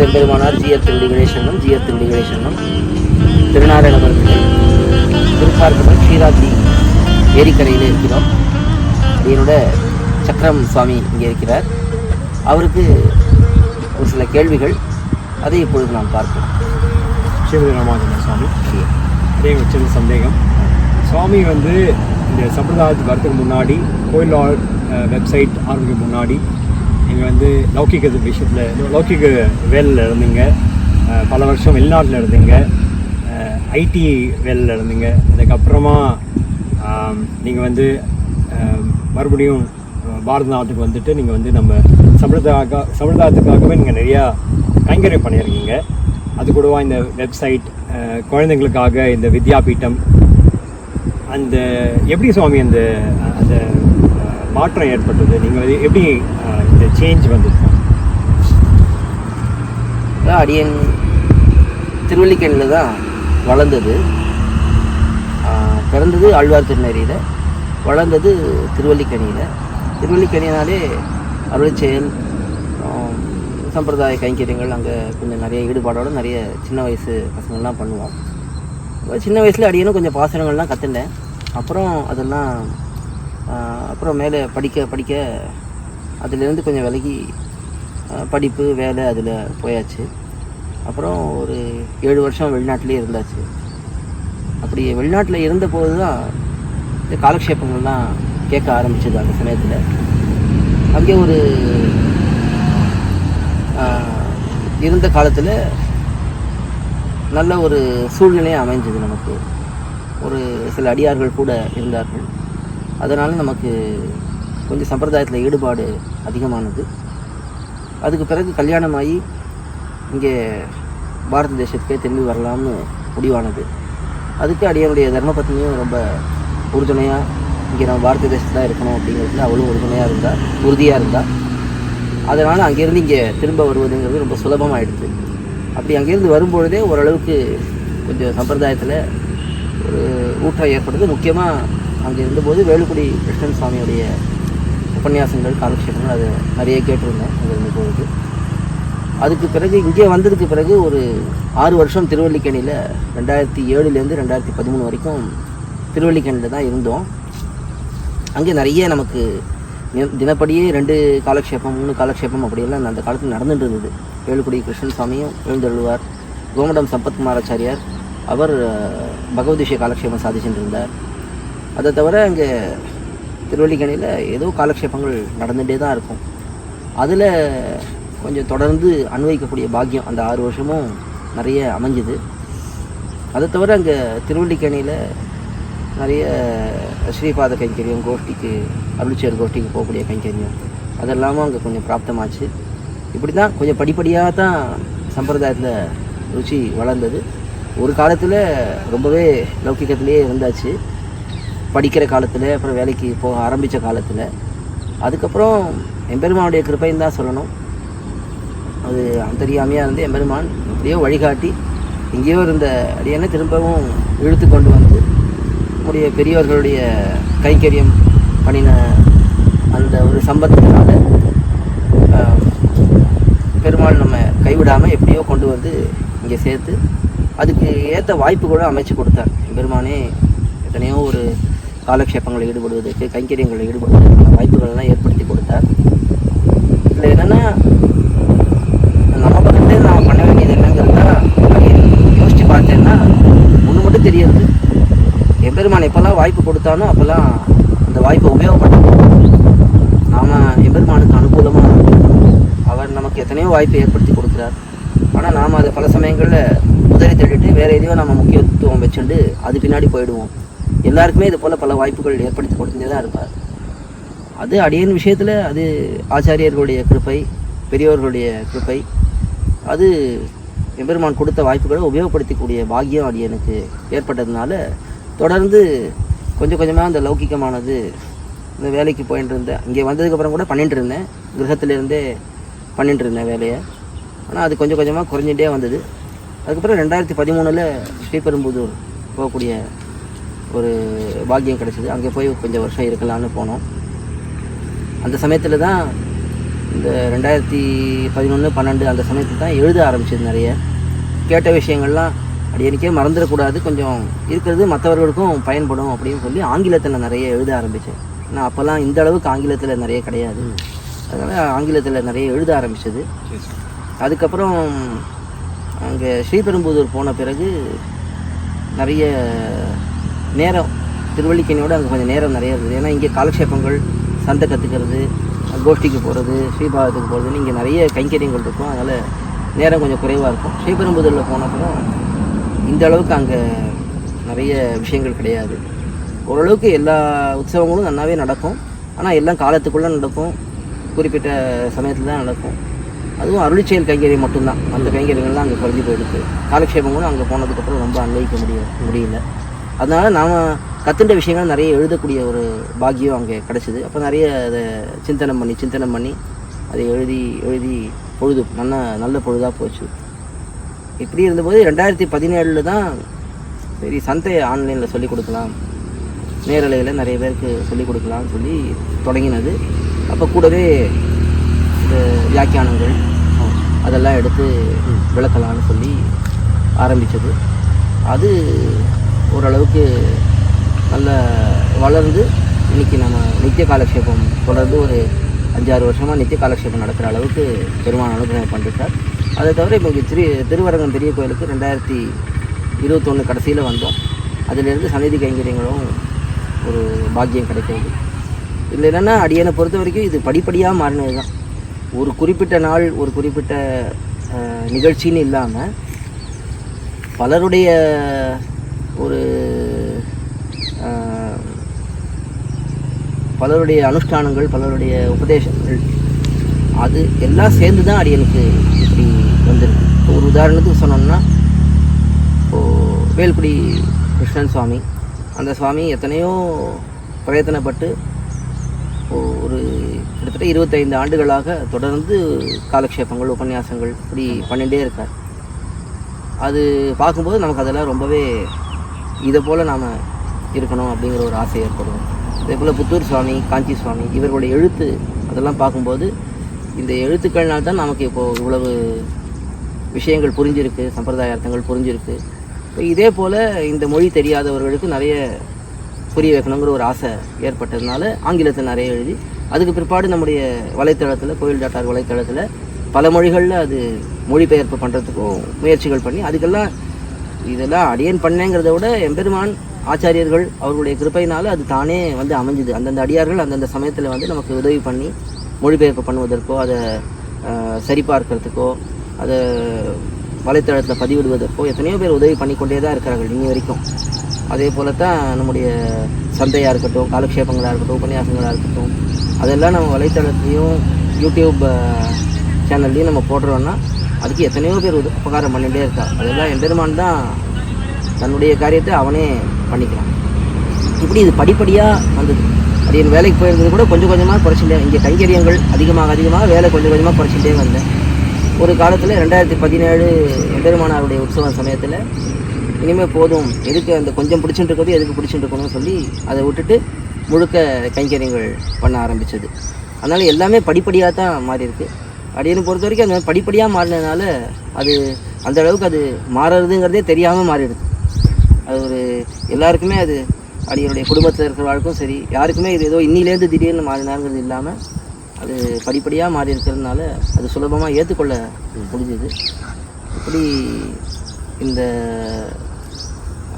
ஆழ்வார் எம்பெருமானார் GR திருடி கணேசனும் GR திருடி கணேசனும் திருநாராயணபுரத்தில் திருப்பார்க்கடல் ஷீராப்தி ஏரிக்கரையில் இருக்கிறோம். என்னோட சக்கரம் சுவாமி இங்கே இருக்கிறார். அவருக்கு ஒரு சில கேள்விகள் அதை இப்பொழுது நாம் பார்ப்போம். சிவகிரமாஜன சுவாமி அதே வச்சது சந்தேகம். சுவாமி வந்து இந்த சம்பிரதாயத்துக்கு வரத்துக்கு முன்னாடி கோயில் வெப்சைட் ஆரம்பிக்க முன்னாடி நீங்கள் வந்து லௌகிக விஷயத்தில் லௌகிக வேலையில் இருந்தீங்க. பல வருஷம் வெளிநாட்டில் இருந்தீங்க. ஐடி வேலையில் இருந்தீங்க. அதுக்கப்புறமா நீங்கள் வந்து மறுபடியும் பாரத நாட்டுக்கு வந்துட்டு நீங்கள் வந்து நம்ம சம்பிரதாய சமுதாயத்துக்காகவே நீங்கள் நிறையா கைங்கரியம் பண்ணியிருக்கீங்க. அது கூடவா இந்த வெப்சைட் குழந்தைங்களுக்காக இந்த வித்யாபீட்டம் அந்த எப்படி சுவாமி அந்த அந்த மாற்றம் ஏற்பட்டது? நீங்கள் எப்படி இந்த சேஞ்ச் வந்தது அடியன் திருவல்லிக்கேணியில் தான் வளர்ந்தது பிறந்தது ஆழ்வார் திருநெறியில் வளர்ந்தது திருவல்லிக்கணியில். திருவல்லிக்கணினாலே அருள் செயல் சம்பிரதாய கைங்கரியங்கள் அங்கே கொஞ்சம் நிறைய ஈடுபாடோடு நிறைய சின்ன வயசு பசங்கள்லாம் பண்ணுவோம். சின்ன வயசில் அடியனும் கொஞ்சம் பாசனங்கள்லாம் கற்றுண்டேன் அப்புறம் அதெல்லாம் அப்புறம் மேலே படிக்க படிக்க அதுலேருந்து கொஞ்சம் விலகி படிப்பு வேலை அதில் போயாச்சு. அப்புறம் ஒரு ஏழு வருஷம் வெளிநாட்டிலே இருந்தாச்சு. அப்படி வெளிநாட்டில் இருந்தபோது தான் இந்த காலக்ஷேபங்கள்லாம் கேட்க ஆரம்பிச்சது அந்த சமயத்தில். அங்கே ஒரு இருந்த காலத்தில் நல்ல ஒரு சூழ்நிலையை அமைஞ்சது நமக்கு. ஒரு சில அடியார்கள் கூட இருந்தார்கள். அதனால் நமக்கு கொஞ்சம் சம்பிரதாயத்தில் ஈடுபாடு அதிகமானது. அதுக்கு பிறகு கல்யாணமாகி இங்கே பாரத தேசத்துக்கே திரும்பி வரலாம்னு முடிவானது. அதுக்கு அடியனுடைய தர்மபத்னியும் ரொம்ப உறுதுணையாக இங்கே நம்ம பாரத தேசத்தில் தான் இருக்கணும் அப்படிங்கிறதுல அவளும் உறுதுணையாக இருந்தால் உறுதியாக இருந்தால் அதனால் அங்கேருந்து இங்கே திரும்ப வருவதுங்கிறது ரொம்ப சுலபமாகிடுது அப்படி அங்கேருந்து வரும்பொழுதே ஓரளவுக்கு கொஞ்சம் சம்பிரதாயத்தில் ஒரு ஊற்றம் ஏற்படுது. முக்கியமாக அங்கே இருந்தபோது வேலுக்குடி கிருஷ்ணன் சுவாமியுடைய உபன்யாசங்கள் காலக்ஷேபங்கள் அது நிறைய கேட்டிருந்தேன் அங்கே போகுது அதுக்கு பிறகு இங்கே வந்ததுக்கு பிறகு ஒரு ஆறு வருஷம் திருவல்லிக்கேணியில் ரெண்டாயிரத்தி ஏழுலேருந்து ரெண்டாயிரத்தி பதிமூணு வரைக்கும் திருவல்லிக்கேணியில் தான் இருந்தோம். அங்கே நிறைய நமக்கு தினப்படியே ரெண்டு காலக்ஷேபம் மூணு காலக்ஷேபம் அப்படியெல்லாம் அந்த காலத்தில் நடந்துட்டு இருந்தது. வேலுக்குடி கிருஷ்ணன் சுவாமியும் எழுந்தருள்வார் கோமடம் சம்பத்குமாராச்சாரியார் அவர் பகவதிஷய காலக்ஷேபம் சாதிச்சுட்டு இருந்தார். அதை தவிர அங்கே திருவள்ளிக்கணையில் ஏதோ காலக்ஷேபங்கள் நடந்துகிட்டே தான் இருக்கும். அதில் கொஞ்சம் தொடர்ந்து அன்வைக்கக்கூடிய பாக்கியம் அந்த ஆறு வருஷமும் நிறைய அமைஞ்சுது. அதை தவிர அங்கே திருவல்லிக்கேணியில் நிறைய ஸ்ரீபாத கைங்கரியம் கோஷ்டிக்கு அருள்சேர் கோஷ்டிக்கு போகக்கூடிய கைங்கரியம் அதெல்லாமும் அங்கே கொஞ்சம் பிராப்தமாச்சு. இப்படி தான் கொஞ்சம் படிப்படியாக தான் சம்பிரதாயத்தில் ருச்சி வளர்ந்தது. ஒரு காலத்தில் ரொம்பவே லௌக்கிகத்திலே இருந்தாச்சு. படிக்கிற காலத்தில் அப்புறம் வேலைக்கு போக ஆரம்பித்த காலத்தில் அதுக்கப்புறம் எம்பெருமானுடைய கிருபைன்னு தான் சொல்லணும். அது அந்தரியாமையாக இருந்து எம்பெருமான் எப்படியோ வழிகாட்டி எங்கேயோ இருந்த அடியனை திரும்பவும் இழுத்து கொண்டு வந்து நம்முடைய பெரியவர்களுடைய கைக்கரியம் பண்ணின அந்த ஒரு சம்பந்தத்தினால பெருமாள் நம்ம கைவிடாமல் எப்படியோ கொண்டு வந்து இங்கே சேர்த்து அதுக்கு ஏற்ற வாய்ப்பு கூட அமைச்சு கொடுத்தார். பெருமானே எத்தனையோ ஒரு காலக்ஷேபங்களில் ஈடுபடுவதற்கு கைங்கரியங்களில் ஈடுபடுவதற்கான வாய்ப்புகள்லாம் ஏற்படுத்தி கொடுத்தார். இதில் என்னென்னா நம்ம பக்கத்துல நான் பண்ண வேண்டியது என்னங்கிறது யோசித்து யோசிச்சு பார்த்தேன்னா ஒன்று மட்டும் தெரியாது. எம்பெருமான் எப்போல்லாம் வாய்ப்பு கொடுத்தானோ அப்போல்லாம் அந்த வாய்ப்பை உபயோகப்படுத்தணும் நாம் எம்பெருமானுக்கு அனுகூலமாக அவர் நமக்கு எத்தனையோ வாய்ப்பை ஏற்படுத்தி கொடுக்குறார். ஆனால் நாம் அதை பல சமயங்களில் உதவி தேடிட்டு வேறு எதையோ நம்ம முக்கியத்துவம் வச்சுட்டு அது பின்னாடி போயிடுவோம். எல்லாருக்குமே இது போல் பல வாய்ப்புகள் ஏற்படுத்தி கொடுத்துட்டே தான் இருப்பார். அது அடியன் விஷயத்தில் அது ஆச்சாரியர்களுடைய கிருப்பை பெரியவர்களுடைய கிருப்பை அது எம்பெருமான் கொடுத்த வாய்ப்புகளை உபயோகப்படுத்திக்கூடிய பாக்கியம் அடியனுக்கு ஏற்பட்டதுனால தொடர்ந்து கொஞ்சம் கொஞ்சமாக அந்த லௌகிகமானது இந்த வேலைக்கு போயிட்டு இருந்தேன் இங்கே வந்ததுக்கப்புறம் கூட பண்ணிட்டு இருந்தேன். கிரகத்திலேருந்தே பண்ணிட்டு இருந்தேன் வேலையை. ஆனால் அது கொஞ்சம் கொஞ்சமாக குறைஞ்சிட்டே வந்தது. அதுக்கப்புறம் ரெண்டாயிரத்தி பதிமூணில் ஸ்ரீபெரும்புதூர் போகக்கூடிய ஒரு பாக்கியம் கிடச்சிது. அங்கே போய் கொஞ்சம் வருஷம் இருக்கலாம்னு போனோம். அந்த சமயத்தில் தான் இந்த ரெண்டாயிரத்தி பதினொன்று பன்னெண்டு அந்த சமயத்தில் தான் எழுத ஆரம்பிச்சது நிறைய. கேட்ட விஷயங்கள்லாம் அடியனுக்கே மறந்துடக்கூடாது. கொஞ்சம் இருக்கிறது மற்றவர்களுக்கும் பயன்படும் அப்படின்னு சொல்லி ஆங்கிலத்தில் நிறைய எழுத ஆரம்பித்தேன் ஏன்னா அப்போல்லாம் இந்த அளவுக்கு ஆங்கிலத்தில் நிறைய கிடையாது. அதனால் ஆங்கிலத்தில் நிறைய எழுத ஆரம்பிச்சது. அதுக்கப்புறம் அங்கே ஸ்ரீபெரும்புதூர் போன பிறகு நிறைய நேரம் திருவள்ளிக்கணியோட அங்கே கொஞ்சம் நேரம் நிறைய இருக்குது. ஏன்னா இங்கே காலக்ஷேபங்கள் சந்தை கற்றுக்கிறது கோஷ்டிக்கு போகிறது ஸ்ரீபாதத்துக்கு போகிறதுன்னு இங்கே நிறைய கைங்கரியங்கள் இருக்கும். அதனால் நேரம் கொஞ்சம் குறைவாக இருக்கும். ஸ்ரீபெரும்புதூரில் போனப்பறம் இந்த அளவுக்கு அங்கே நிறைய விஷயங்கள் கிடையாது. ஓரளவுக்கு எல்லா உற்சவங்களும் நல்லாவே நடக்கும். ஆனால் எல்லாம் காலத்துக்குள்ளே நடக்கும். குறிப்பிட்ட சமயத்தில் தான் நடக்கும். அதுவும் அருளிச்செயல் கைங்கரியம் மட்டும்தான். அந்த கைங்கரியங்கள்லாம் அங்கே குறைஞ்சி போயிடுது. காலக்ஷேபங்களும் அங்கே போனதுக்கப்புறம் ரொம்ப அன்வைக்க முடிய முடியல. அதனால் நாம் கற்றுண்ட விஷயங்கள் நிறைய எழுதக்கூடிய ஒரு பாக்கியம் அங்கே கிடச்சிது. அப்போ நிறைய அதை சிந்தனம் பண்ணி சிந்தனம் பண்ணி அதை எழுதி எழுதி பொழுது நல்ல நல்ல பொழுதாக போச்சு. இப்படி இருந்தபோது ரெண்டாயிரத்தி பதினேழில் தான் சரி சந்தை ஆன்லைனில் சொல்லிக் கொடுக்கலாம். நேரலையில் நிறைய பேருக்கு சொல்லிக் கொடுக்கலாம்னு சொல்லி தொடங்கினது. அப்போ கூடவே இந்த வியாக்கியானங்கள் அதெல்லாம் எடுத்து விளக்கலாம்னு சொல்லி ஆரம்பித்தது அது ஓரளவுக்கு நல்ல வளர்ந்து இன்னைக்கு நம்ம நித்திய காலக்ஷேபம் தொடர்ந்து ஒரு அஞ்சாறு வருஷமாக நித்திய காலக்ஷேபம் நடக்கிற அளவுக்கு பெருமான அனுகிரகம் பண்ணிருக்கார் அதை தவிர இப்போ இங்கே திரு திருவரங்கம் பெரிய கோயிலுக்கு ரெண்டாயிரத்தி இருபத்தொன்று கடைசியில் வந்தோம். அதிலிருந்து சந்நிதி கைங்கரியங்களும் ஒரு பாக்கியம் கிடைக்கிறது. இதில் என்னென்னா அடியனை பொறுத்த வரைக்கும் இது படிப்படியாக மாறினது தான். ஒரு குறிப்பிட்ட நாள் ஒரு குறிப்பிட்ட நிகழ்ச்சின்னு இல்லாமல் பலருடைய ஒரு பலருடைய அனுஷ்டானங்கள் பலருடைய உபதேசங்கள் அது எல்லாம் சேர்ந்து தான் அடியனுக்கு இப்படி வந்திருக்கு. இப்போ ஒரு உதாரணத்துக்கு சொன்னோம்னா இப்போது வேல்குடி கிருஷ்ணன் சுவாமி அந்த சுவாமி எத்தனையோ பிரயத்தனப்பட்டு ஒரு கிட்டத்தட்ட இருபத்தைந்து ஆண்டுகளாக தொடர்ந்து காலக்ஷேபங்கள் உபன்யாசங்கள் இப்படி பண்ணிகிட்டே இருக்கார். அது பார்க்கும்போது நமக்கு அதெல்லாம் ரொம்பவே இதை போல் நாம் இருக்கணும் அப்படிங்கிற ஒரு ஆசை ஏற்படும். அதே போல் புத்தூர் சுவாமி காஞ்சி சுவாமி இவர்களுடைய எழுத்து அதெல்லாம் பார்க்கும்போது இந்த எழுத்துக்கள்னால் தான் நமக்கு இப்போது இவ்வளவு விஷயங்கள் புரிஞ்சிருக்கு சம்பிரதாய அர்த்தங்கள் புரிஞ்சிருக்கு. இப்போ இதே போல் இந்த மொழி தெரியாதவர்களுக்கு நிறைய புரிய வைக்கணுங்கிற ஒரு ஆசை ஏற்பட்டதுனால ஆங்கிலத்தை நிறைய எழுதி அதுக்கு பிற்பாடு நம்முடைய வலைத்தளத்தில் கோயில் டாட்டார் வலைத்தளத்தில் பல மொழிகளில் அது மொழிபெயர்ப்பு பண்ணுறதுக்கும் முயற்சிகள் பண்ணி அதுக்கெல்லாம் இதெல்லாம் அடியேன் பண்ணேங்கிறத விட எம்பெருமான் ஆச்சாரியர்கள் அவர்களுடைய கிருப்பையினால அது தானே வந்து அமைஞ்சுது. அந்தந்த அடியார்கள் அந்தந்த சமயத்தில் வந்து நமக்கு உதவி பண்ணி மொழிபெயர்ப்பு பண்ணுவதற்கோ அதை அஹ், சரிபார்க்கறதுக்கோ அதை வலைத்தளத்தில் பதிவிடுவதற்கோ எத்தனையோ பேர் உதவி பண்ணிக்கொண்டே தான் இருக்கிறார்கள் இனி வரைக்கும். அதே போல தான் நம்முடைய சந்தையாக இருக்கட்டும் காலக்ஷேபங்களாக இருக்கட்டும் உபன்யாசங்களாக இருக்கட்டும் அதெல்லாம் நம்ம வலைத்தளத்துலேயும் யூடியூப் சேனல்லையும் நம்ம போடுறோன்னா அதுக்கு எத்தனையோ பேர் உபகாரம் பண்ணிகிட்டே இருக்கா அதெல்லாம் எம்பெருமான் தான் தன்னுடைய காரியத்தை அவனே பண்ணிக்கிறான். இப்படி இது படிப்படியாக வந்தது. அது என் வேலைக்கு போயிருந்தது கூட கொஞ்சம் கொஞ்சமாக குறைச்சிட்டே இங்கே கைங்கரியங்கள் அதிகமாக அதிகமாக வேலை கொஞ்சம் கொஞ்சமாக குறைச்சிட்டே வந்தேன். ஒரு காலத்தில் ரெண்டாயிரத்தி பதினேழு எம்பெருமானாருடைய உற்சவம் சமயத்தில் இனிமேல் போதும் எதுக்கு அந்த கொஞ்சம் பிடிச்சிட்டு இருக்கிறது எதுக்கு பிடிச்சிட்டு இருக்கணும்னு சொல்லி அதை விட்டுட்டு முழுக்க கைங்கரியங்கள் பண்ண ஆரம்பிச்சது. அதனால் எல்லாமே படிப்படியாக தான் மாறி இருக்குது அப்படின்னு பொறுத்த வரைக்கும் அந்த படிப்படியாக மாறினதுனால அது அந்த அளவுக்கு அது மாறுறதுங்கிறதே தெரியாமல் மாறிடுது. அது ஒரு எல்லாருக்குமே அது அடியனுடைய குடும்பத்தில் இருக்கிறவர்களுக்கும் சரி யாருக்குமே இது ஏதோ இன்னிலேருந்து திடீர்னு மாறினாருங்கிறது இல்லாமல் அது படிப்படியாக மாறி இருக்கிறதுனால அது சுலபமாக ஏற்றுக்கொள்ள முடிஞ்சுது. இப்படி இந்த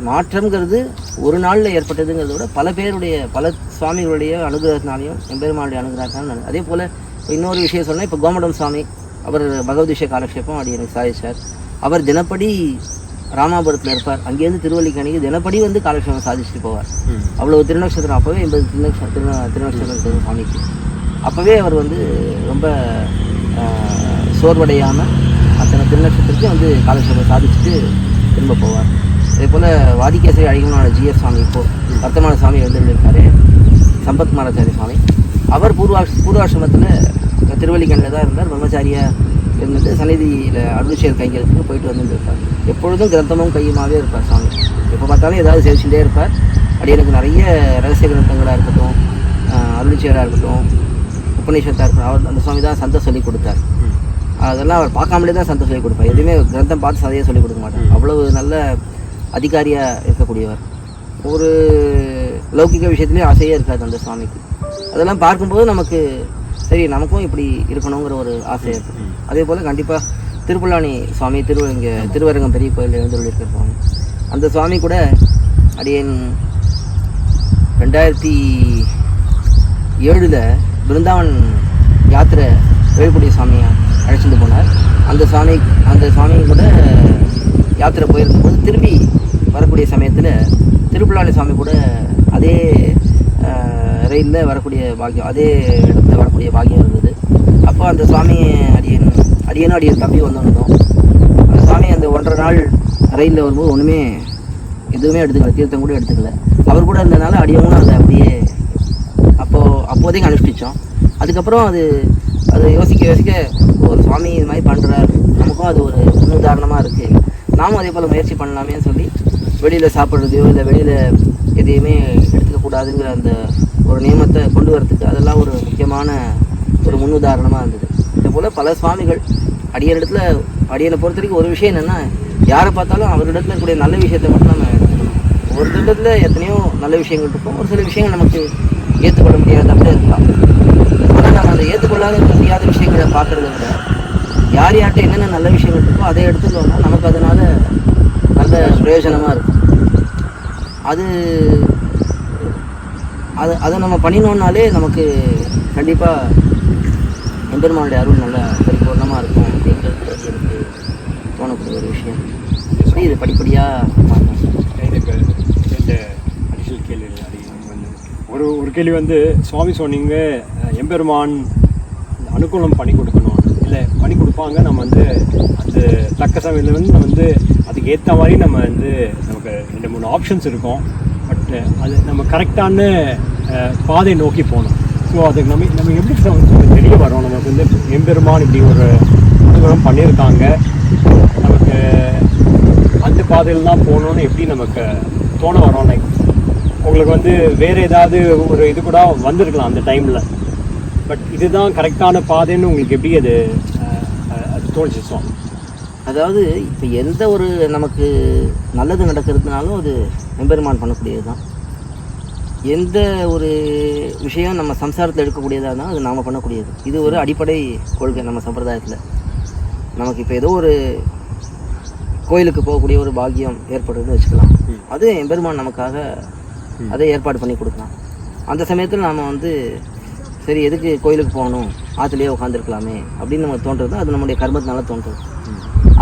மாற்றம்ங்கிறது ஒரு நாளில் ஏற்பட்டதுங்கிறத விட பல பேருடைய பல சுவாமிகளுடைய அனுகிரகத்தினாலையும் எம்பெருமானுடைய அனுகிரகத்தினாலும் அதே போல் இன்னொரு விஷயம் சொன்னால் இப்போ கோமடம் சுவாமி அவர் பகவதிஷ காலக்ஷேபம் அப்படி எனக்கு சாதிச்சார். அவர் தினப்படி ராமாபுரத்தில் இருப்பார். அங்கேருந்து திருவல்லிக்கணிக்கு தினப்படி வந்து காலக்ஷேபம் சாதிச்சுட்டு போவார். ம். அவ்வளவு திருநக்ஷத்திரம் அப்போவே எண்பது திருநக்ஷ திரு திருநக்ஷத்திரம் சுவாமிக்கு. அப்போவே அவர் வந்து ரொம்ப சோர்வடையாமல் அத்தனை திருநக்ஷத்திரத்தையும் வந்து காலக்ஷேபம் சாதிச்சுட்டு திரும்ப போவார். அதே போல் வாதிகேசரி அழகமான ஜிஎஸ் சுவாமி இப்போ வர்த்தமான சுவாமி வந்து இருக்காரு சம்பத் மாராச்சாரி சுவாமி. அவர் பூர்வாஷ் பூர்வாசிரமத்தில் திருவல்லிக்கண்ணில் தான் இருந்தார். பிரம்மச்சாரியாக இருந்துட்டு சந்நிதியில் அருள்சேர் கைங்கிறதுக்கு போயிட்டு வந்துட்டு இருப்பார். எப்பொழுதும் கிரந்தமும் கையுமாவே இருப்பார் சுவாமி எப்போ பார்த்தாலும் ஏதாவது சேவிச்சுட்டே இருப்பார். அப்படி எனக்கு நிறைய ரகசிய கிரந்தங்களாக இருக்கட்டும் அருள்சேராக இருக்கட்டும் உபநிஷத்தாக இருக்கும் அவர் அந்த சுவாமி தான் சந்தை சொல்லி கொடுத்தார். அதெல்லாம் அவர் பார்க்காமலே தான் சந்தை சொல்லி கொடுப்பார். எதுவுமே கிரந்தம் பார்த்து சதையை சொல்லி கொடுக்க மாட்டார். அவ்வளவு நல்ல அதிகாரியாக இருக்கக்கூடியவர். ஒரு லௌகிக விஷயத்துலேயும் ஆசையே இருக்காது அந்த சுவாமிக்கு. அதெல்லாம் பார்க்கும்போது நமக்கு சரி நமக்கும் இப்படி இருக்கணுங்கிற ஒரு ஆசை இருக்குது அதே போல் கண்டிப்பாக திருப்புல்லானி சுவாமி திரு இங்கே திருவரங்கம் பெரிய கோயில் எழுந்துள்ளிருக்கிற சுவாமி. அந்த சுவாமி கூட அடியேன் ரெண்டாயிரத்தி ஏழில் பிருந்தாவன் யாத்திரை வேலுக்குடி சுவாமியை அழைச்சிட்டு போனார். அந்த சுவாமி அந்த சுவாமி கூட யாத்திரை போயிருக்கும்போது திரும்பி வரக்கூடிய சமயத்தில் திருப்பிள்ளாளி சாமி கூட அதே ரயிலில் வரக்கூடிய பாக்கியம் அதே இடத்துல வரக்கூடிய பாக்கியம் இருந்தது. அப்போ அந்த சுவாமி அடியன் அடியனும் அடியன் தம்பி வந்திருந்தோம் அந்த சுவாமி அந்த ஒன்றரை நாள் ரயிலில் வரும்போது ஒன்றுமே எதுவுமே எடுத்துக்கல தீர்த்தம் கூட எடுத்துக்கல. அவர் கூட இருந்ததுனால அடியவும் அதை அப்படியே அப்போது அப்போதைக்கு அனுஷ்டிச்சோம். அதுக்கப்புறம் அது அது யோசிக்க யோசிக்க ஒரு சுவாமி இது மாதிரி பண்ணுறாரு நமக்கும் அது ஒரு முன்னுதாரணமாக இருக்குது நாமும் அதே போல் முயற்சி பண்ணலாமேன்னு சொல்லி வெளியில் சாப்பிட்றதையோ இல்லை வெளியில் எதையுமே எடுத்துக்கக்கூடாதுங்கிற அந்த ஒரு நியமத்தை கொண்டு வரதுக்கு அதெல்லாம் ஒரு முக்கியமான ஒரு முன் உதாரணமாக இருந்தது. இதே போல் பல சுவாமிகள் அடியனிடத்துல அடியனை பொறுத்த வரைக்கும் ஒரு விஷயம் என்னென்னா யாரை பார்த்தாலும் அவரிடத்துல இருக்கக்கூடிய நல்ல விஷயத்தை மட்டும் நம்ம எடுத்துக்கணும். ஒரு திட்டத்தில் எத்தனையோ நல்ல விஷயங்கள் இருக்கும். ஒரு சில விஷயங்கள் நமக்கு ஏற்றுக்கொள்ள முடியாத அப்படியே இருக்கலாம். ஆனால் நம்ம அதை ஏற்றுக்கொள்ளாத முடியாத விஷயங்களை பார்க்குறத விட யார் யார்கிட்ட என்னென்ன நல்ல விஷயங்கள் இருக்கோ அதை எடுத்துக்கோன்னா நமக்கு அதனால் நல்ல பிரயோஜனமாக இருக்கும். அது அது அதை நம்ம பண்ணினோம்னாலே நமக்கு கண்டிப்பாக எம்பெருமானுடைய அருள் நல்ல பரிபூர்ணமாக இருக்கும் அப்படிங்கிறது எனக்கு தோணக்கூடிய ஒரு விஷயம். இது படிப்படியாக அடிஷனல் கேள்வி ஒரு ஒரு கேள்வி வந்து சுவாமி சொன்னீங்க எம்பெருமான் அந்த அனுகூலம் பண்ணி கொடுக்கணும். இல்லை பண்ணி கொடுப்பாங்க நம்ம வந்து அந்த தக்க சமயத்தில் வந்து நம்ம வந்து அதுக்கு ஏற்ற மாதிரி நம்ம வந்து நமக்கு ரெண்டு மூணு ஆப்ஷன்ஸ் இருக்கும். பட் uh, அது நம்ம கரெக்டான uh, பாதை நோக்கி போகணும். ஸோ அதுக்கு நம்ம நம்ம எப்படி நம்ம தெரிய வரோம் நமக்கு வந்து எம்பெருமான் இப்படி ஒரு அனுகிரகம் பண்ணியிருக்காங்க. நமக்கு அந்த பாதையில் தான் போகணும்னு எப்படி நமக்கு தோண வரோம்? லைக் உங்களுக்கு வந்து வேறு ஏதாவது ஒரு இது கூட வந்திருக்கலாம் அந்த டைமில் பட் இதுதான் கரெக்டான பாதைன்னு உங்களுக்கு எப்படி அது uh, அது தோணுச்சு சுவாமி அதாவது இப்போ எந்த ஒரு நமக்கு நல்லது நடக்கிறதுனாலும் அது எம்பெருமான் பண்ணக்கூடியது தான் எந்த ஒரு விஷயம் நம்ம சம்சாரத்தில் எடுக்கக்கூடியதாக இருந்தாலும் அது நாம் பண்ணக்கூடியது. இது ஒரு அடிப்படை கொள்கை நம்ம சம்பிரதாயத்தில். நமக்கு இப்போ ஏதோ ஒரு கோயிலுக்கு போகக்கூடிய ஒரு பாக்கியம் ஏற்படுதுன்னு வச்சுக்கலாம். அது எம்பெருமான் நமக்காக அதை ஏற்பாடு பண்ணி கொடுக்கலாம். அந்த சமயத்தில் நாம் வந்து சரி எதுக்கு கோயிலுக்கு போகணும்? ஆற்றுலேயே உட்காந்துருக்கலாமே அப்படின்னு நம்ம தோன்றது அது நம்முடைய கர்மத்தினால தோன்றுது.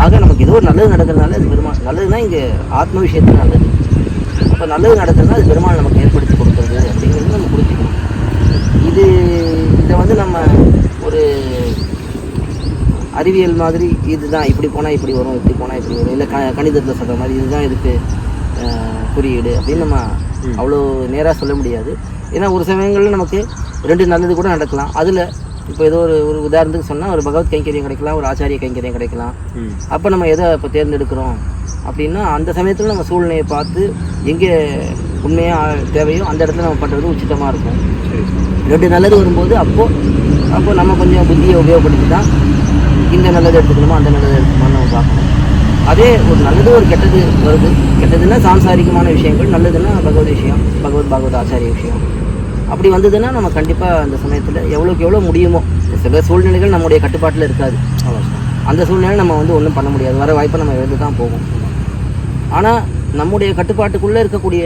ஆக நமக்கு ஏதோ ஒரு நல்லது நடக்கிறதுனால அது பெருமாள் நல்லதுன்னா இங்கே ஆத்ம விஷயத்துல நல்லது. அப்போ நல்லது நடக்கிறதுனா அது பெருமாள் நமக்கு ஏற்படுத்தி கொடுக்குறது அப்படிங்கிறது நம்ம புரிஞ்சுக்கணும். இது இதை வந்து நம்ம ஒரு அறிவியல் மாதிரி இதுதான் இப்படி போனால் இப்படி வரும் இப்படி போனால் இப்படி வரும் இல்லை க கணிதத்தில் சொல்கிற மாதிரி இதுதான் இதுக்கு குறியீடு அப்படின்னு நம்ம அவ்வளோ நேராக சொல்ல முடியாது. ஏன்னா ஒரு சமயங்களில் நமக்கு ரெண்டு நல்லது கூட நடக்கலாம். அதில் இப்போ ஏதோ ஒரு ஒரு உதாரணத்துக்கு சொன்னால் ஒரு பகவத் கைங்கரியம் கிடைக்கலாம் ஒரு ஆச்சாரிய கைங்கரியம் கிடைக்கலாம். அப்போ நம்ம எதை இப்போ தேர்ந்தெடுக்கிறோம்? அப்படின்னா அந்த சமயத்தில் நம்ம சூழ்நிலையை பார்த்து எங்கே உண்மையாக தேவையோ அந்த இடத்துல நம்ம பண்ணுறது உச்சிதமாக இருக்கும். ரெண்டு நல்லது வரும்போது அப்போது அப்போ நம்ம கொஞ்சம் புத்தியை உபயோகப்படுத்தி தான் இந்த நல்லது எடுத்துக்கணுமா அந்த நல்லது எடுத்துக்கணுமா நம்ம பார்க்கணும். அதே ஒரு நல்லது ஒரு கெட்டது வருது. கெட்டதுன்னா சாம்சாரிகமான விஷயங்கள் நல்லதுன்னா பகவத் விஷயம் பகவத் பாகவத் ஆச்சாரிய விஷயம். அப்படி வந்ததுன்னா நம்ம கண்டிப்பாக அந்த சமயத்தில் எவ்வளோக்கு எவ்வளோ முடியுமோ சில சூழ்நிலைகள் நம்முடைய கட்டுப்பாட்டில் இருக்காது. அந்த சூழ்நிலை நம்ம வந்து ஒன்றும் பண்ண முடியாது. வர வாய்ப்பை நம்ம எழுந்து தான் போகும். ஆனால் நம்முடைய கட்டுப்பாட்டுக்குள்ளே இருக்கக்கூடிய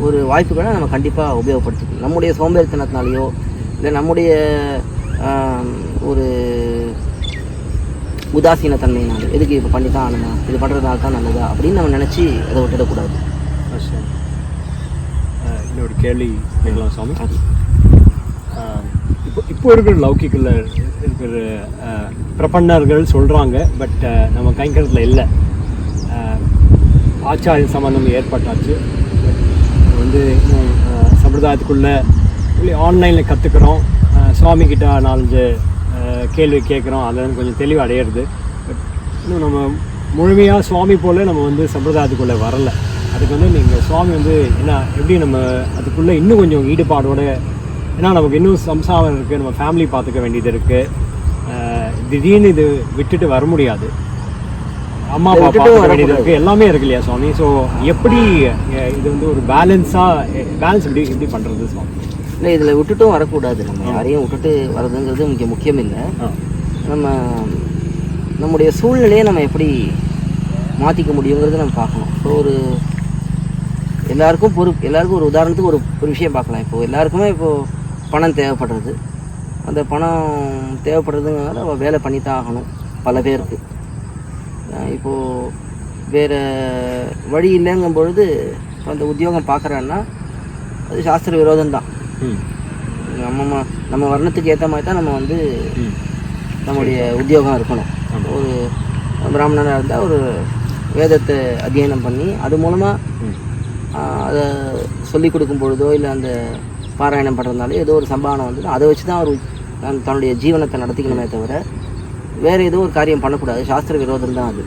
ஒரு வாய்ப்புகளை நம்ம கண்டிப்பாக உபயோகப்படுத்திக்கணும் நம்முடைய சோம்பேறித்தனத்தினாலேயோ இல்லை நம்முடைய ஒரு உதாசீனத்தன்மையினால் எதுக்கு இப்போ பண்ணி தான் ஆகணுமா? இது பண்ணுறதுனால தான் நல்லதா? அப்படின்னு நம்ம நினச்சி அதை விட்டுடக்கூடாது ஆ, சுவாமி அஹ், இன்னொரு கேள்வி கேட்கலாம் ஆஹ் இப்போ இப்போ இருக்கிற லௌகிக்கில் இருக்கிற பிரபன்னர்கள் சொல்கிறாங்க பட் நம்ம கைங்கரத்தில் இல்லை. ஆச்சாரிய சம்பந்தம் ஏற்பட்டாச்சு. வந்து இன்னும் சம்பிரதாயத்துக்குள்ளே ஆன்லைனில் கற்றுக்குறோம் சுவாமி கிட்ட நாலஞ்சு கேள்வி கேட்குறோம். அதில் கொஞ்சம் தெளிவு அடையிறது. பட் இன்னும் நம்ம முழுமையாக சுவாமி போல நம்ம வந்து சம்பிரதாயத்துக்குள்ளே வரல. அதுக்கு வந்து நீங்கள் சுவாமி வந்து என்ன எப்படி நம்ம அதுக்குள்ளே இன்னும் கொஞ்சம் ஈடுபாடோட ஏன்னா நமக்கு இன்னும் சம்சாரம் இருக்குது நம்ம ஃபேமிலி பார்த்துக்க வேண்டியது இருக்குது திடீர்னு இது விட்டுட்டு வர முடியாது. அம்மா அப்பா வரக்கூடாது. வேண்டியது இருக்குது எல்லாமே இருக்கு இல்லையா சுவாமி? ஸோ எப்படி இது வந்து ஒரு பேலன்ஸாக பேலன்ஸ் எப்படி எப்படி பண்ணுறது சுவாமி? இல்லை இதில் விட்டுட்டும் வரக்கூடாது. நம்ம யாரையும் விட்டுட்டு வர்றதுங்கிறது இங்கே முக்கியம் இல்லை நம்ம நம்முடைய சூழ்நிலையை நம்ம எப்படி மாற்றிக்க முடியுங்கிறத நம்ம பார்க்கணும். ஸோ ஒரு எல்லாருக்கும் பொறுப்பு எல்லாருக்கும் ஒரு உதாரணத்துக்கு ஒரு ஒரு விஷயம் பார்க்கலாம். இப்போது எல்லாருக்குமே இப்போது பணம் தேவைப்படுறது. அந்த பணம் தேவைப்படுறதுங்கிறனால அவள் வேலை பண்ணி தான் ஆகணும் பல பேருக்கு. இப்போது வேறு வழி இல்லைங்கும் பொழுது இப்போ அந்த உத்தியோகம் பார்க்குறான்னா அது சாஸ்திர விரோதம் தான். நம்ம நம்ம வர்ணத்துக்கு ஏற்ற மாதிரி தான் நம்ம வந்து நம்முடைய உத்தியோகம் இருக்கணும். ஒரு பிராமணனாக இருந்தால் ஒரு வேதத்தை அத்தியனம் பண்ணி அது மூலமாக அதை சொல்லி கொடுக்கும் பொழுதோ இல்லை அந்த பாராயணம் பண்ணுறதுனால ஏதோ ஒரு சம்பாவனை வந்து அதை வச்சு தான் அவர் தன் தன்னுடைய ஜீவனத்தை நடத்திக்கணுமே தவிர வேறு ஏதோ ஒரு காரியம் பண்ணக்கூடாது. சாஸ்திர விரோதம் தான் அது.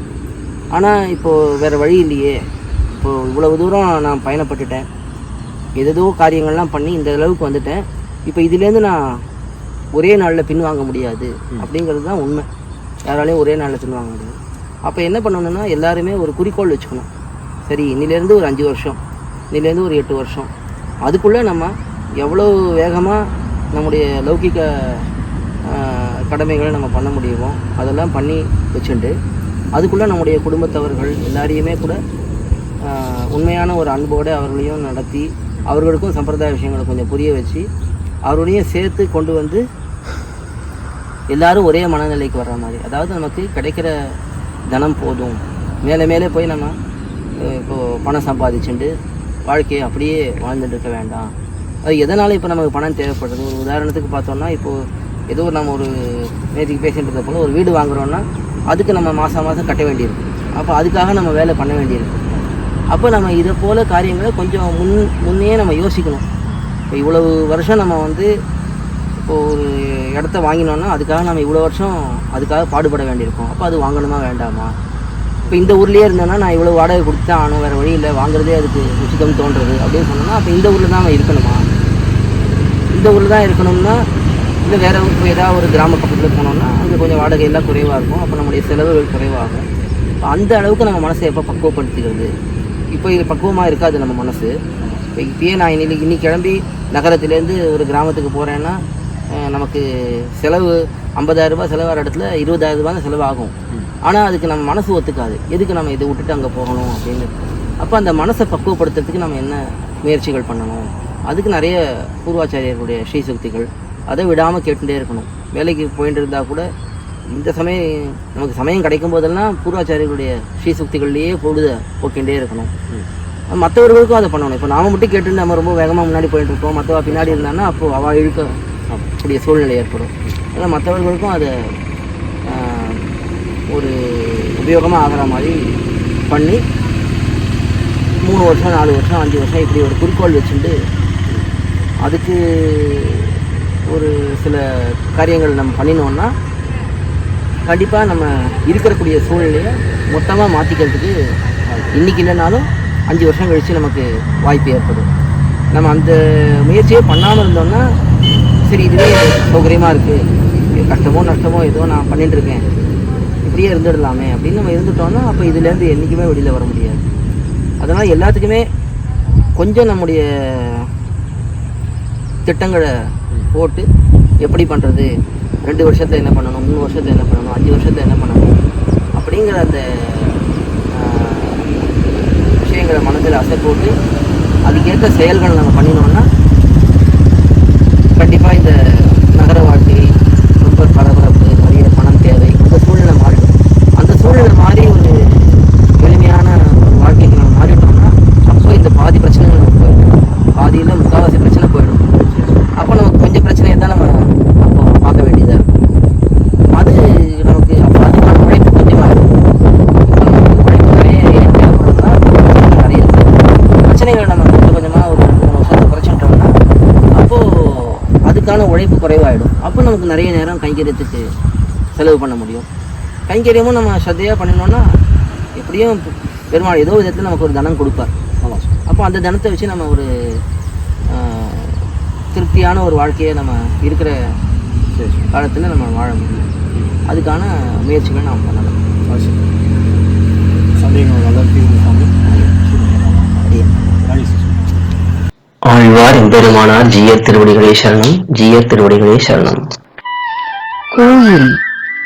ஆனால் இப்போது வேறு வழி இல்லையே. இப்போது இவ்வளவு தூரம் நான் பயணப்பட்டுட்டேன். ஏதேதோ காரியங்கள்லாம் பண்ணி இந்த அளவுக்கு வந்துட்டேன். இப்போ இதுலேருந்து நான் ஒரே நாளில் பின்வாங்க முடியாது. அப்படிங்கிறது தான் உண்மை. யாராலையும் ஒரே நாளில் பின்வாங்க முடியாது. அப்போ என்ன பண்ணணும்னா எல்லாருமே ஒரு குறிக்கோள் வச்சுக்கணும். சரி இன்னிலேருந்து ஒரு அஞ்சு வருஷம். இதுலேருந்து ஒரு எட்டு வருஷம். அதுக்குள்ளே நம்ம எவ்வளோ வேகமாக நம்முடைய லௌகிக கடமைகளை நம்ம பண்ண முடியுமோ அதெல்லாம் பண்ணி வச்சுட்டு அதுக்குள்ளே நம்முடைய குடும்பத்தவர்கள் எல்லாரையுமே கூட உண்மையான ஒரு அன்போடு அவர்களையும் நடத்தி அவர்களுக்கும் சம்பிரதாய விஷயங்களை கொஞ்சம் புரிய வச்சு அவர்களையும் சேர்த்து கொண்டு வந்து எல்லாரும் ஒரே மனநிலைக்கு வர்ற மாதிரி. அதாவது நமக்கு கிடைக்கிற தனம் போதும். மேலே மேலே போய் நம்ம இப்போது பணம் சம்பாதிச்சுட்டு வாழ்க்கையை அப்படியே வாழ்ந்துட்டு இருக்க வேண்டாம். அது எதனால் இப்போ நமக்கு பணம் தேவைப்படுது? ஒரு உதாரணத்துக்கு பார்த்தோம்னா இப்போது ஏதோ நம்ம ஒரு நேற்றுக்கு பேசிகிட்டு இருந்த போல ஒரு வீடு வாங்குகிறோன்னா அதுக்கு நம்ம மாதம் மாதம் கட்ட வேண்டியிருக்கு. அப்போ அதுக்காக நம்ம வேலை பண்ண வேண்டியிருக்கு. அப்போ நம்ம இதை போல் காரியங்களை கொஞ்சம் முன் முன்னே நம்ம யோசிக்கணும். இப்போ இவ்வளவு வருஷம் நம்ம வந்து இப்போ ஒரு இடத்த வாங்கினோன்னா அதுக்காக நம்ம இவ்வளோ வருஷம் அதுக்காக பாடுபட வேண்டியிருக்கோம். அப்போ அது வாங்கணுமா வேண்டாமா? இப்போ இந்த ஊர்லேயே இருந்தேன்னா நான் இவ்வளோ வாடகை கொடுத்து தான் ஆனும் வேறு வழி இல்லை வாங்குறதே அதுக்கு உச்சிதம் தோன்றுறது அப்படின்னு சொன்னோன்னா அப்போ இந்த ஊரில் தான் நம்ம இருக்கணுமா? இந்த ஊரில் தான் இருக்கணும்னா இல்லை வேறு இப்போ ஏதாவது ஒரு கிராம பக்கத்தில் போனோம்னா அங்கே கொஞ்சம் வாடகை எல்லாம் குறைவாக இருக்கும். அப்போ நம்முடைய செலவுகள் குறைவாகும். இப்போ அந்த அளவுக்கு நம்ம மனசை எப்போ பக்குவப்படுத்திக்கிறது? இப்போ இது பக்குவமாக இருக்காது நம்ம மனசு. இப்போ இப்பயே நான் இன்னைக்கு இன்னைக்கு கிளம்பி நகரத்துலேருந்து ஒரு கிராமத்துக்கு போகிறேன்னா நமக்கு செலவு ஐம்பதாயிரரூபா செலவாகிற இடத்துல 20000 ரூபாய் தான் செலவாகும். ஆனால் அதுக்கு நம்ம மனசு ஒத்துக்காது. எதுக்கு நம்ம இதை விட்டுட்டு அங்கே போகணும் அப்படின்னு. அப்போ அந்த மனசை பக்குவப்படுத்துறதுக்கு நம்ம என்ன முயற்சிகள் பண்ணணும்? அதுக்கு நிறைய பூர்வாச்சாரியர்களுடைய ஸ்ரீசக்திகள் அதை விடாமல் கேட்டுட்டே இருக்கணும். வேலைக்கு போயிட்டு இருந்தால் கூட இந்த சமயம் நமக்கு சமயம் கிடைக்கும் போதெல்லாம் பூர்வாச்சாரியர்களுடைய ஸ்ரீசக்திகள்லேயே பொழுத போக்கின்றே இருக்கணும். மற்றவர்களுக்கும் அதை பண்ணணும். இப்போ நாம மட்டும் கேட்டு நம்ம ரொம்ப வேகமாக முன்னாடி போயிட்டு இருப்போம் மற்றவா பின்னாடி இருந்தாங்கன்னா அப்போ அவள் இழுக்க கூடிய சூழ்நிலை ஏற்படும். அதனால் மற்றவர்களுக்கும் அதை ஒரு உபயோகமாக ஆகிற மாதிரி பண்ணி மூணு வருஷம் நாலு வருஷம் அஞ்சு வருஷம் இப்படி ஒரு குறிக்கோள் வச்சுட்டு அதுக்கு ஒரு சில காரியங்கள் நம்ம பண்ணினோன்னா கண்டிப்பாக நம்ம இருக்கக்கூடிய சூழ்நிலையை மொத்தமாக மாற்றிக்கிறதுக்கு இன்றைக்கி இல்லைனாலும் அஞ்சு வருஷம் கழித்து நமக்கு வாய்ப்பு ஏற்படும். நம்ம அந்த முயற்சியே பண்ணாமல் இருந்தோம்னா சரி இதுவே சௌகரியமாக இருக்குது கஷ்டமோ நஷ்டமோ ஏதோ நான் பண்ணிட்டுருக்கேன் இப்படியே இருந்துடலாமே அப்படின்னு நம்ம இருந்துட்டோம்னா அப்போ இதுலேருந்து என்றைக்குமே வெளியில் வர முடியாது. அதனால் எல்லாத்துக்குமே கொஞ்சம் நம்முடைய திட்டங்களை போட்டு எப்படி பண்ணுறது ரெண்டு வருஷத்தில் என்ன பண்ணணும் மூணு வருஷத்தில் என்ன பண்ணணும் அஞ்சு வருஷத்தில் என்ன பண்ணணும் அப்படிங்கிற அந்த விஷயங்களை மனதில் அசை போட்டு அதுக்கேற்ற செயல்களை நம்ம பண்ணினோம்னா கண்டிப்பாக இந்த நகர வாழ்க்கை ரொம்ப பரபரப்பு நிறைய பணம் தேவை அந்த சூழ்நிலை மாறிடும் அந்த சூழ்நிலை மாறி ஒரு எளிமையான ஒரு வாழ்க்கைக்கு நம்ம மாறிட்டோம்னா அப்போ இந்த பாதி பிரச்சனைகள் நமக்கு போயிடும் பாதியில் முக்கால்வாசி பிரச்சனை போயிடும் அப்போ நமக்கு கொஞ்சம் பிரச்சனையை தான் நம்ம அப்போ பார்க்க வேண்டியதாக இருக்கும் அது நமக்கு அப்போ அதுக்கான உழைப்பு கொஞ்சமாக இருக்கும் இப்போ நமக்கு உழைப்பு நிறைய ஏன் தேவைப்படுதுன்னா நிறைய பிரச்சனைகளை நம்ம கொஞ்சம் கொஞ்சமாக ஒரு ரெண்டு மூணு வருஷத்தை குறைச்சிட்டோம்னா அப்போது அதுக்கான உழைப்பு குறைவாயிடும் அப்போ நமக்கு நிறைய நேரம் கைங்கரியத்துக்கு செலவு பண்ண முடியும். கைங்கரியமும் நம்ம ஸ்ரத்தையாக பண்ணினோம்னா எப்படியும் பெருமாள் ஏதோ விதத்தில் நமக்கு ஒரு தனம் கொடுப்பார். அப்போ அந்த தனத்தை வச்சு நம்ம ஒரு திருப்தியான ஒரு வாழ்க்கையை நம்ம இருக்கிற காலத்தில் நம்ம வாழ முடியும். அதுக்கான முயற்சிகளை நாம் பண்ணலாம். அவசியம் சந்தேகம் ஆழ்வார் எம்பெருமானார் ஜியர் திருவடிகளே சரணம் ஜியர் திருவடிகளே சரணம். கோயில்.